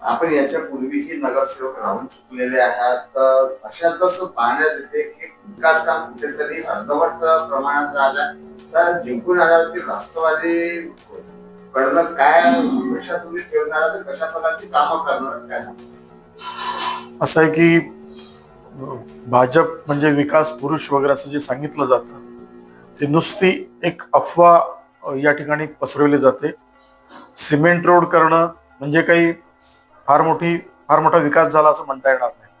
आपण याच्या पूर्वीही नगरसेवक राहून चुकलेले आहात. तर अशातच पाहण्यात येते की विकास काम कुठेतरी अर्धवट प्रमाणात राहिला तर जिंकून आल्यावरती राष्ट्रवादी कडनं काय अपेक्षा तुम्ही ठेवणार? तर कशा प्रकारची कामं करणार काय असं आहे की भाजप म्हणजे विकास पुरुष वगैरे असं जे सांगितलं जातं ते नुसती एक अफवा या ठिकाणी पसरवली जाते. सिमेंट रोड करणं म्हणजे काही फार मोठी फार मोठा विकास झाला असं म्हणता येणार नाही.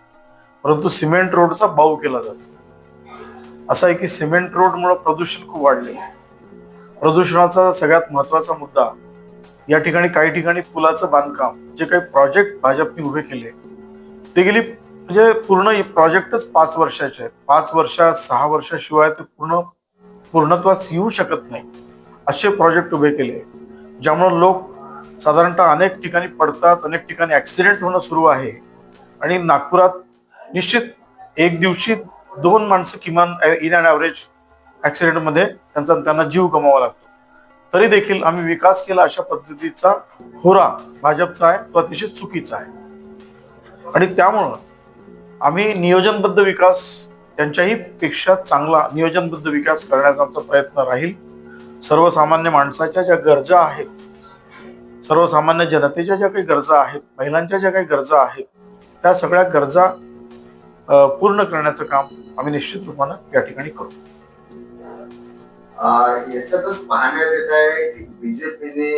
परंतु सिमेंट रोडचा बाऊ केला जातो. असं आहे की सिमेंट रोडमुळे प्रदूषण खूप वाढलेलं आहे. प्रदूषणाचा सगळ्यात महत्त्वाचा मुद्दा या ठिकाणी काही ठिकाणी पुलाचं बांधकाम जे काही प्रोजेक्ट भाजपने उभे केले ते गेली म्हणजे पूर्ण प्रोजेक्टच पाच वर्षाचे आहेत. पाच वर्षात सहा वर्षाशिवाय ते पूर्ण पूर्णत्वास येऊ शकत नाही असे प्रोजेक्ट उभे केले. ज्यामुळे लोक साधारणतः अनेक ठिकाणी पडतात अनेक ठिकाणी ऍक्सिडेंट होणं सुरू आहे. आणि नागपुरात निश्चित एक दिवशी दोन माणसं किमान इन अँड ॲव्हरेज ॲक्सिडेंटमध्ये त्यांचा त्यांना जीव गमावा लागतो. तरी देखील आम्ही विकास केला अशा पद्धतीचा होरा भाजपचा आहे तो अतिशय चुकीचा आहे. आणि त्यामुळं आम्ही नियोजनबद्ध विकास त्यांच्याही पेक्षा चांगला नियोजनबद्ध विकास करण्याचा आमचा प्रयत्न राहील. सर्वसामान्य माणसाच्या ज्या गरजा आहेत सर्वसामान्य जनतेच्या ज्या काही गरजा आहेत महिलांच्या ज्या काही गरजा आहेत त्या सगळ्या गरजा पूर्ण करण्याचं काम आम्ही निश्चित रूपानं या ठिकाणी करू. याच्यातच पाहण्यात येत आहे की बीजेपीने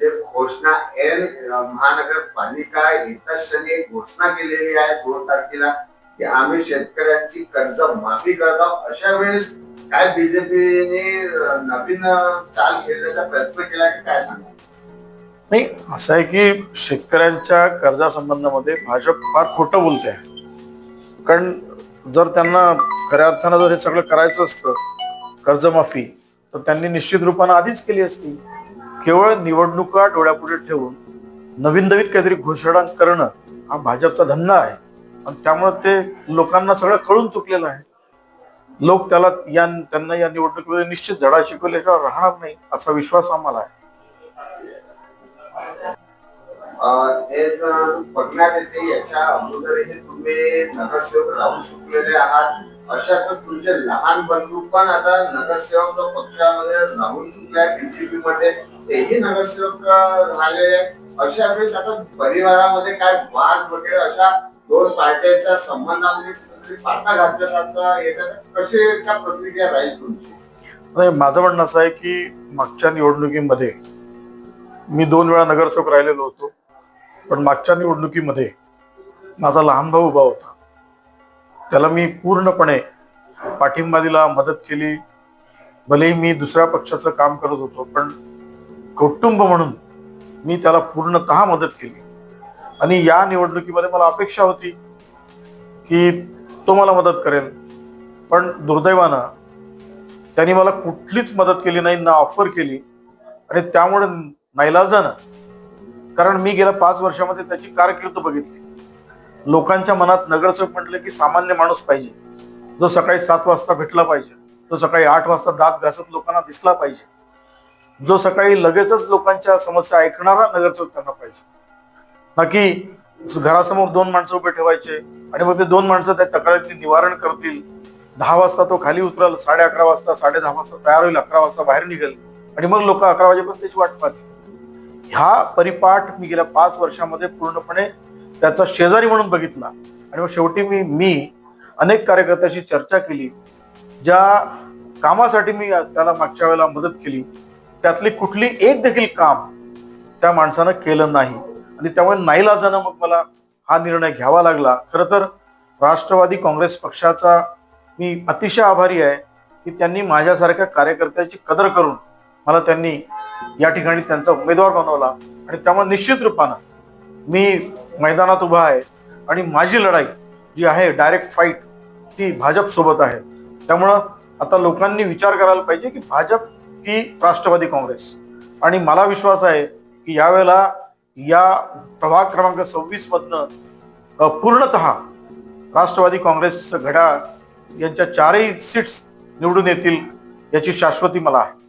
जे घोषणा एन महानगरपालिका येत्या क्षणी घोषणा केलेली आहे दोन तारखेला की आम्ही शेतकऱ्यांची कर्ज माफी करत. आहोत अशा वेळेस काय बीजेपीने नवीन चाल खेळण्याचा प्रयत्न केला की काय सांगा नाही असं आहे की शेतकऱ्यांच्या कर्जासंबंधामध्ये भाजप फार खोटं बोलते आहे कारण जर त्यांना खऱ्या अर्थानं जर हे सगळं करायचं असतं कर्जमाफी तर त्यांनी निश्चित रूपानं आधीच केली असती. केवळ निवडणुका डोळ्यापुढे ठेवून नवीन नवीन काहीतरी घोषणा करणं हा भाजपचा धंदा आहे. आणि त्यामुळे ते लोकांना सगळं कळून चुकलेलं आहे. लोक त्याला या त्यांना या निवडणुकीमध्ये निश्चित धडा शिकवल्याशिवाय राहणार नाही असा विश्वास आम्हाला आहे. हे बघण्यात येते याच्या अगोदरही तुम्ही नगरसेवक राहून चुकलेले आहात. अशातच तुमचे लहान बंधू पण आता नगरसेवक पक्षामध्ये राहून चुकले बीजेपी मध्ये. तेही नगरसेवक राहिलेले अशा वेळेस आता परिवारामध्ये काय वाद वगैरे अशा दोन पार्ट्यांच्या संबंधामध्ये पाटा घातल्यासारखं येतात कशी प्रतिक्रिया राहील तुमची? नाही माझं म्हणणं असं आहे की मागच्या निवडणुकीमध्ये मी दोन वेळा नगरसेवक राहिलेलो होतो. पण मागच्या निवडणुकीमध्ये माझा लहान भाऊ उभा होता. त्याला मी पूर्णपणे पाठिंबा दिला मदत केली. भलेही मी दुसऱ्या पक्षाचं काम करत होतो पण कौटुंब म्हणून मी त्याला पूर्णतः मदत केली. आणि या निवडणुकीमध्ये मला अपेक्षा होती की तो मला मदत करेल. पण दुर्दैवानं त्यांनी मला कुठलीच मदत केली नाही ना ऑफर केली. आणि त्यामुळे नाईलाजानं कारण मी गेल्या पाच वर्षामध्ये त्याची कारकीर्द बघितली. लोकांच्या मनात नगरसेवक म्हटलं की सामान्य माणूस पाहिजे. जो सकाळी सात वाजता भेटला पाहिजे. जो सकाळी आठ वाजता दात घासत लोकांना दिसला पाहिजे. जो सकाळी लगेचच लोकांच्या समस्या ऐकणारा नगरसेवक त्यांना पाहिजे. ना की घरासमोर दोन माणसं उभे ठेवायचे आणि मग ते दोन माणसं त्या तक्रारीचे निवारण करतील. दहा वाजता तो खाली उतरल साडे अकरा वाजता साडे दहा वाजता तयार होईल अकरा वाजता बाहेर निघेल. आणि मग लोक अकरा वाजेपर्यंत त्याची वाट पाहतील. ह्या परिपाठ मी गेल्या पाच वर्षामध्ये पूर्णपणे त्याचा शेजारी म्हणून बघितला. आणि मग शेवटी मी मी अनेक कार्यकर्त्याशी चर्चा केली. ज्या कामासाठी मी त्याला मागच्या वेळेला मदत केली त्यातली कुठली एक देखील काम त्या माणसानं केलं नाही. आणि त्यामुळे नाईलाजानं मग मला हा निर्णय घ्यावा लागला. खरं तर राष्ट्रवादी काँग्रेस पक्षाचा मी अतिशय आभारी आहे की त्यांनी माझ्यासारख्या कार्यकर्त्याची कदर करून मला त्यांनी या ठिकाणी त्यांचा उमेदवार बनवला आणि त्यामुळे निश्चित रूपानं मी मैदानात उभा आहे आणि माझी लढाई जी आहे डायरेक्ट फाईट ती भाजप सोबत आहे. त्यामुळं आता लोकांनी विचार करायला पाहिजे की भाजप की राष्ट्रवादी काँग्रेस? आणि मला विश्वास आहे की यावेळेला या प्रभाग क्रमांक सव्वीस मधनं पूर्णतः राष्ट्रवादी काँग्रेसचं घड्याळ यांच्या चारही सीट्स निवडून येतील याची शाश्वती मला आहे.